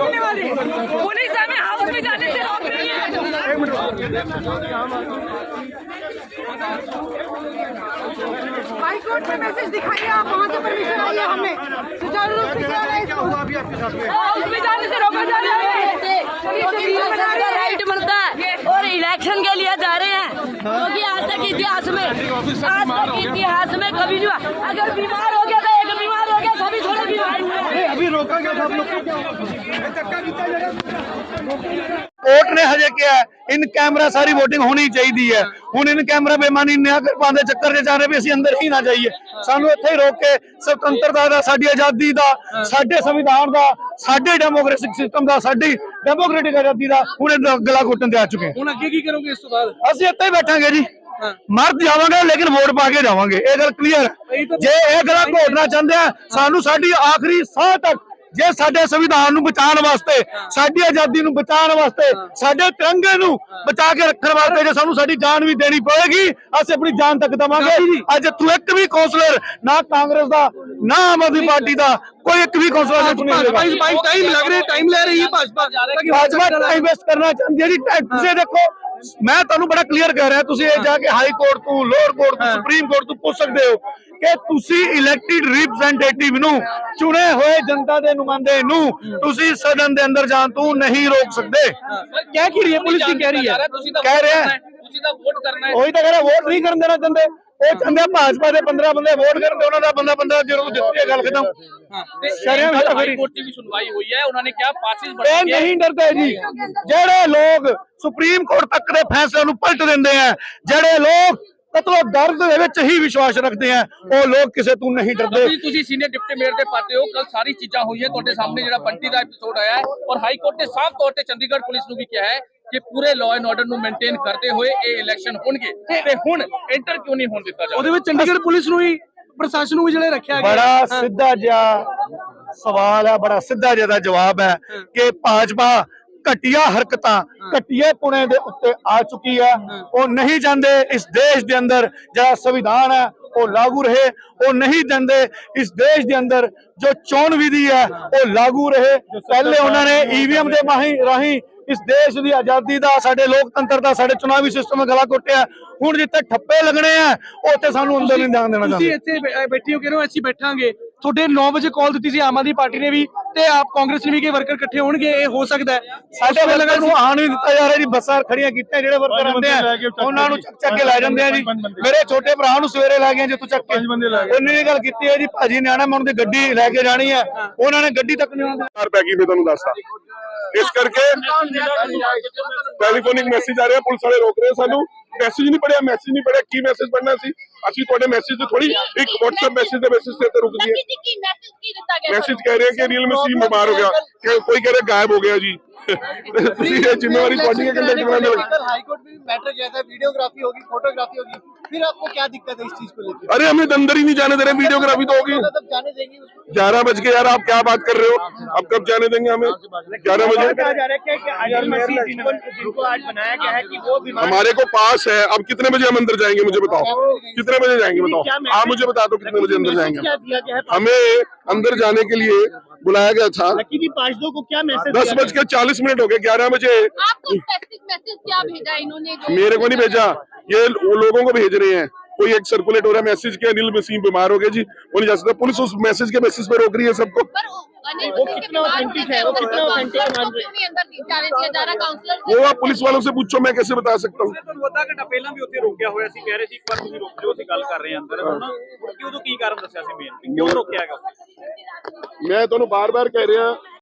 Police हमें house में जाने से रोक रही है। हाई कोर्ट में मैसेज दिखाइए आप वहाँ से परमिशन आई है सुचारू रूप से किया है इसको। हाउस में जाने से रोका जा रहा है। इलेक्शन राइट बनता है। और इलेक्शन के लिए जा रहे हैं। क्योंकि आज तक इतिहास में। आज तक इतिहास में कभी नहीं हुआ। अगर बीमार हो गया तो एक बीमार हो गया सभी थोड़े बीमार। हुए ਕੋਰਟ ਨੇ ਹਜੇ ਕਿਹਾ ਇਨ ਕੈਮਰਾ ਸਾਰੀ VOTING ਹੋਣੀ ਚਾਹੀਦੀ ਹੈ। ਹੁਣ ਇਨ ਕੈਮਰਾ ਬੇਮਾਨੀ ਨਿਆ ਕਰ ਪਾਉਂਦੇ ਚੱਕਰ ਜੇ ਚਾਹਰੇ ਵੀ ਅਸੀਂ ਅੰਦਰ ਹੀ ਨਾ ਜਾਈਏ। ਸਾਨੂੰ ਇੱਥੇ ਹੀ ਰੋਕ ਕੇ ਸੁਤੰਤਰਤਾ ਦਾ ਸਾਡੀ ਆਜ਼ਾਦੀ ਦਾ ਸਾਡੇ ਸੰਵਿਧਾਨ ਦਾ ਸਾਡੇ ਡੈਮੋਕ੍ਰੈਟਿਕ ਸਿਸਟਮ ਦਾ ਸਾਡੀ ਡੈਮੋਕ੍ਰੇਟਿਕ ਆਜ਼ਾਦੀ ਦਾ ਹੁਣ ਗਲਾ ਘੁੱਟਣ ਤੇ ਆ ਚੁੱਕੇ ਹੁਣ ਅੱਗੇ ਕੀ ਕਰੋਗੇ ਇਸ ਤੋਂ ਬਾਅਦ? ਅਸੀਂ ਇੱਥੇ ਹੀ ਬੈਠਾਂਗੇ ਜੀ। ਮਰ ਜਾਵਾਂਗੇ ਲੇਕਿਨ ਵੋਟ ਪਾ ਕੇ ਜਾਵਾਂਗੇ। ਇਹ ਗੱਲ ਕਲੀਅਰ ਹੈ। ਜੇ ਇਹ ਗਲਾ ਘੋਟਣਾ ਚਾਹੁੰਦੇ ਆ ਸਾਨੂੰ ਸਾਡੀ ਆਖਰੀ ਸਾਹ ਤੱਕ ਜੇ ਸਾਡੇ ਸੰਵਿਧਾਨ ਨੂੰ ਬਚਾਉਣ ਵਾਸਤੇ ਸਾਡੀ ਆਜ਼ਾਦੀ ਨੂੰ ਬਚਾਉਣ ਵਾਸਤੇ ਸਾਡੇ ਤਿਰੰਗੇ ਨੂੰ ਬਚਾ ਕੇ ਰੱਖਣ ਵਾਸਤੇ ਜੇ ਸਾਨੂੰ ਸਾਡੀ ਜਾਨ ਵੀ ਦੇਣੀ ਪਏਗੀ ਅਸੀਂ ਆਪਣੀ ਜਾਨ ਤੱਕ ਦਵਾਂਗੇ। ਅੱਜ ਤੂੰ ਇੱਕ ਵੀ ਕੌਂਸਲਰ ਨਾ ਕਾਂਗਰਸ ਦਾ ਨਾ ਆਮ ਆਦਮੀ ਪਾਰਟੀ ਦਾ ਕੋਈ ਇੱਕ ਵੀ ਕੌਂਸਲਰ ਨਹੀਂ ਚੁਣਿਆ ਭਾਈ ਭਾਈ ਟਾਈਮ ਲੱਗ ਰਿਹਾ ਟਾਈਮ ਲੈ ਰਹੀ ਹੈ ਭਾਜਪਾ। ਭਾਜਪਾ ਟਾਈਮ ਵੇਸਟ ਕਰਨਾ ਚਾਹੁੰਦੀ ਹੈ ਜੀ। ਤੁਸੀਂ ਦੇਖੋ ਮੈਂ ਤੁਹਾਨੂੰ ਬੜਾ ਕਲੀਅਰ ਕਰ ਰਿਹਾ ਤੁਸੀਂ ਇਹ ਜਾ ਕੇ ਹਾਈ ਕੋਰਟ ਤੋਂ ਲੋਅਰ ਕੋਰਟ ਤੋਂ ਸੁਪਰੀਮ ਕੋਰਟ ਤੋਂ ਪੁੱਛ ਸਕਦੇ ਹੋ ਕਿ ਤੁਸੀਂ ਇਲੈਕਟਿਡ ਰਿਪਰੈਜ਼ੈਂਟੇਟਿਵ ਨੂੰ ਚੁਣੇ ਹੋਏ ਜਨਤਾ ਦੇ ਨੁਮਾਇੰਦੇ ਨੂੰ ਤੁਸੀਂ ਸਦਨ ਦੇ ਅੰਦਰ ਜਾਣ ਤੋਂ ਨਹੀਂ ਰੋਕ ਸਕਦੇ। ਕਹਿ ਕੀ ਰਹੀ ਹੈ? ਪੁਲਿਸ ਕੀ ਕਹਿ ਰਹੀ ਹੈ? ਕਹਿ ਰਿਹਾ। ਤੁਸੀਂ ਤਾਂ ਵੋਟ ਕਰਨਾ ਹੈ। ਉਹੀ ਤਾਂ ਕਹਿ ਰਿਹਾ ਵੋਟ ਨਹੀਂ ਕਰਨ ਦੇਣਾ ਚਾਹੁੰਦੇ। ਉਹ ਚਾਹੁੰਦੇ ਆ ਭਾਜਪਾ ਦੇ 15 ਬੰਦੇ ਵੋਟ ਕਰਨ ਤੇ ਉਹਨਾਂ ਦਾ ਬੰਦਾ ਬੰਦਾ ਜਦੋਂ ਹੈ ਗੱਲ ਖਤਮ। ਹੈ ਤਾਂ ਹਾਈ। ਕੋਰਟ ਦੀ ਵੀ ਸੁਣਵਾਈ ਹੋਈ ਹੈ ਉਹਨਾਂ ਨੇ ਕਿਹਾ ਪਾਸਿਸ ਇਹ ਬਣਨਗੇ ਨਹੀਂ ਡਰਦੇ ਜੀ। ਜਿਹੜੇ ਲੋਕ ਸੁਪਰੀਮ ਕੋਰਟ ਤੱਕ ਦੇ ਫੈਸਲੇ ਨੂੰ ਪਲਟ ਦਿੰਦੇ ਆ ਜਿਹੜੇ ਲੋਕ ਕਤਲੋ ਦਰਦ ਦੇ ਵਿੱਚ ਹੀ ਵਿਸ਼ਵਾਸ ਰੱਖਦੇ ਆ ਉਹ ਲੋਕ ਕਿਸੇ ਤੋਂ ਨਹੀਂ ਡਰਦੇ। ਤੁਸੀਂ ਤੁਸੀਂ ਸੀਨੀਅਰ ਡਿਪਟੀ ਮੇਅਰ ਦੇ ਪਾਤੇ ਹੋ ਕੱਲ ਸਾਰੀ ਚੀਜ਼ਾਂ ਹੋਈਆਂ ਤੁਹਾਡੇ ਸਾਹਮਣੇ ਜਿਹੜਾ ਬੰਟੀ ਦਾ ਐਪੀਸੋਡ ਆਇਆ ਹੈ ਔਰ ਹਾਈ ਕੋਰਟ ਨੇ ਸਾਫ਼ ਤੌਰ ਤੇ ਚੰਡੀਗੜ੍ਹ ਪੁਲਿਸ ਨੂੰ ਵੀ ਕਿਹਾ ਹੈ ਕਿ ਪੂਰੇ ਲਾਅ ਐਂਡ ਆਰਡਰ ਨੂੰ ਮੇਨਟੇਨ ਕਰਦੇ ਹੋਏ ਇਹ ਇਲੈਕਸ਼ਨ ਹੋਣਗੇ ਤੇ ਹੁਣ ਐਂਟਰ ਕਿਉਂ ਨਹੀਂ ਹੋਣ ਦਿੱਤਾ ਜਾ ਉਹਦੇ ਵਿੱਚ ਚੰਡੀਗੜ੍ਹ ਪੁਲਿਸ ਨੂੰ ਹੀ ਪ੍ਰਸ਼ਾਸਨ ਨੂੰ ਜਿਹੜੇ ਰੱਖਿਆ ਗਿਆ। ਬੜਾ ਸਿੱਧਾ ਜਿਹਾ ਸਵਾਲ ਹੈ ਬੜਾ ਸਿੱਧਾ ਜਿਹਾ ਦਾ ਜਵਾਬ ਹੈ ਕਿ ਭਾਜਪਾ ਘਟੀਆ ਹਰਕਤਾਂ ਘਟੀਏ ਪੁਣੇ ਦੇ ਉੱਤੇ ਆ ਚੁੱਕੀ ਹੈ। ਉਹ ਨਹੀਂ ਚਾਹੁੰਦੇ ਇਸ ਦੇਸ਼ ਦੇ ਅੰਦਰ ਜਿਹੜਾ ਸੰਵਿਧਾਨ ਹੈ ਉਹ ਲਾਗੂ ਰਹੇ। ਉਹ ਨਹੀਂ ਚਾਹੁੰਦੇ ਇਸ ਦੇਸ਼ ਦੇ ਅੰਦਰ ਜੋ ਚੋਣ ਵਿਧੀ ਹੈ ਉਹ ਲਾਗੂ ਰਹੇ। ਪਹਿਲੇ ਉਹਨਾਂ ਨੇ ਈਵੀਐਮ ਦੇ ਮਾਹੀਂ ਰਾਹੀਂ ਇਸ ਦੇਸ਼ ਦੀ ਆਜ਼ਾਦੀ ਦਾ ਸਾਡੇ ਲੋਕਤੰਤਰ ਦਾ ਸਾਡੇ ਚੁਣਾਵੀ ਸਿਸਟਮ ਦਾ ਗਲਾ ਘੁੱਟਿਆ ਹੁਣ ਜਿੱਥੇ ਠੱਪੇ ਲੱਗਣੇ ਆ ਉੱਥੇ ਸਾਨੂੰ ਅੰਦਰ ਨਹੀਂ ਜਾਣ ਦੇਣਾ ਤੁਸੀਂ ਇੱਥੇ ਬੈਠੇ ਹੋ ਕਿ ਰਹੋ ਅਸੀਂ ਬੈਠਾਂਗੇ। ਤੁਹਾਡੇ 9 ਵਜੇ ਕਾਲ ਦਿੱਤੀ ਸੀ ਆਮ ਆਦਮੀ ਪਾਰਟੀ ਨੇ ਵੀ ਤੇ ਆਪ ਕਾਂਗਰਸ ਨੇ ਵੀ ਕਿ ਵਰਕਰ ਇਕੱਠੇ ਹੋਣਗੇ ਇਹ ਹੋ ਸਕਦਾ ਹੈ। ਸਾਡੇ ਵਰਕਰ ਨੂੰ ਆਣ ਨਹੀਂ ਦਿੱਤਾ ਜਾ ਰਿਹਾ ਜੀ ਬੱਸਾਂ ਖੜੀਆਂ ਕੀਤੀਆਂ ਜਿਹੜੇ ਵਰਕਰ ਆਉਂਦੇ ਆ ਉਹਨਾਂ ਨੂੰ ਚੱਕ ਚੱਕ ਕੇ ਲੈ ਜਾਂਦੇ ਆ ਜੀ। ਮੇਰੇ ਛੋਟੇ ਭਰਾ ਨੂੰ ਸਵੇਰੇ ਲੈ ਗਏ ਜਿੱਥੋਂ ਚੱਕ ਕੇ। ਉਹਨੇ ਇਹ ਗੱਲ ਕੀਤੀ ਹੈ ਜੀ ਭਾਜੀ ਨੇ ਆਣਾ ਮੈਂ ਉਹਨਾਂ ਦੀ ਗੱਡੀ ਲੈ ਕੇ ਜਾਣੀ ਹੈ। ਉਹਨਾਂ ਨੇ ਗੱਡੀ ਤੱਕ ਨਹੀਂ ਮਾਰ ਪੈ ਗਈ ਮੈਂ ਤੁਹਾਨੂੰ ਦੱਸਦਾ ਇਸ ਕਰਕੇ ਟੈਲੀਫੋਨਿਕ ਮੈਸੇਜ ਆ ਰਿਹਾ ਪੁਲਿਸ ਵਾਲੇ ਰੋਕ ਰਹੇ ਸਾਨੂੰ। ਮੈਸੇਜ ਨਹੀਂ ਪੜਿਆ ਮੈਸੇਜ ਨਹੀਂ ਪੜਿਆ ਕੀ ਮੈਸੇਜ ਪੜਨਾ ਸੀ? ਅਸੀਂ ਤੁਹਾਡੇ ਮੈਸੇਜ ਤੇ ਥੋੜੀ ਇੱਕ WhatsApp ਮੈਸੇਜ ਦੇ ਬੇਸਿਸ ਤੇ ਰੁਕ ਗਏ ਮੈਸੇਜ ਕਹਿ ਰਹੇ ਕਿ ਰੀਅਲ ਮਸੀਹ ਬਿਮਾਰ ਹੋ ਗਿਆ। ਕੋਈ ਕਹਿ ਰਿਹਾ ਗਾਇਬ ਹੋ ਗਿਆ ਜੀ। जिम्मेवारी हाईकोर्ट में भी मैटर गया था वीडियोग्राफी होगी फोटोग्राफी होगी। फिर आपको क्या दिक्कत है इस चीज़ को लेकर अरे हमें अंदर ही नहीं जाने दे रहे वीडियोग्राफी तो होगी। मतलब जाने देंगे ग्यारह बज के यार आप क्या बात कर रहे हो? आप कब जाने देंगे हमें? ग्यारह बजे? हमारे को पास है। अब कितने बजे हम अंदर जाएँगे मुझे बताओ? कितने बजे जाएँगे बताओ? आप मुझे बता दो कितने बजे अंदर जाएँगे। हमें अंदर जाने के लिए बुलाया गया था लकी पांचदों को क्या मैसेज दस बज के चालीस मिनट हो गए ग्यारह बजे आपको स्पेसिफिक मैसेज क्या भेजा इन्होंने जो मेरे को नहीं भेजा ये वो लोगों को भेज रहे हैं कोई एक सर्कुलेट हो रहा है मैसेज के अनिल मसीह बीमार हो गए जी वो नहीं जा सकता पुलिस उस मैसेज के बेसिस पे रोक रही है सबको पर अनिल वो मसीह के कितना बीमार authentic होने है, पे वो उनको कितना authentic काउंसलर मान को क्यों नहीं अंदर नहीं जाने दिया जा रहा काउंसलर वो आप पुलिस वालों से पूछो मैं कैसे बता सकता हूँ ਤੁਹਾਨੂੰ ਅੱਧਾ ਘੰਟਾ ਪਹਿਲਾਂ ਵੀ ਉੱਥੇ ਰੋਕਿਆ ਹੋਇਆ ਸੀ ਕਹਿ ਰਹੇ ਸੀ ਇੱਕ ਵਾਰ ਤੁਸੀਂ ਰੁਕ ਜਾਓ ਅਸੀਂ ਗੱਲ ਕਰ ਰਹੇ ਹਾਂ ਅੰਦਰ ਹੁਣ ਕਿ ਉਦੋਂ ਕੀ ਕਾਰਨ ਦੱਸਿਆ ਸੀ ਮੇਨ ਕਿਉਂ ਰੋਕਿਆ ਹੈਗਾ मैं ਤੁਹਾਨੂੰ ਬਾਰ-ਬਾਰ ਕਹਿ ਰਿਹਾ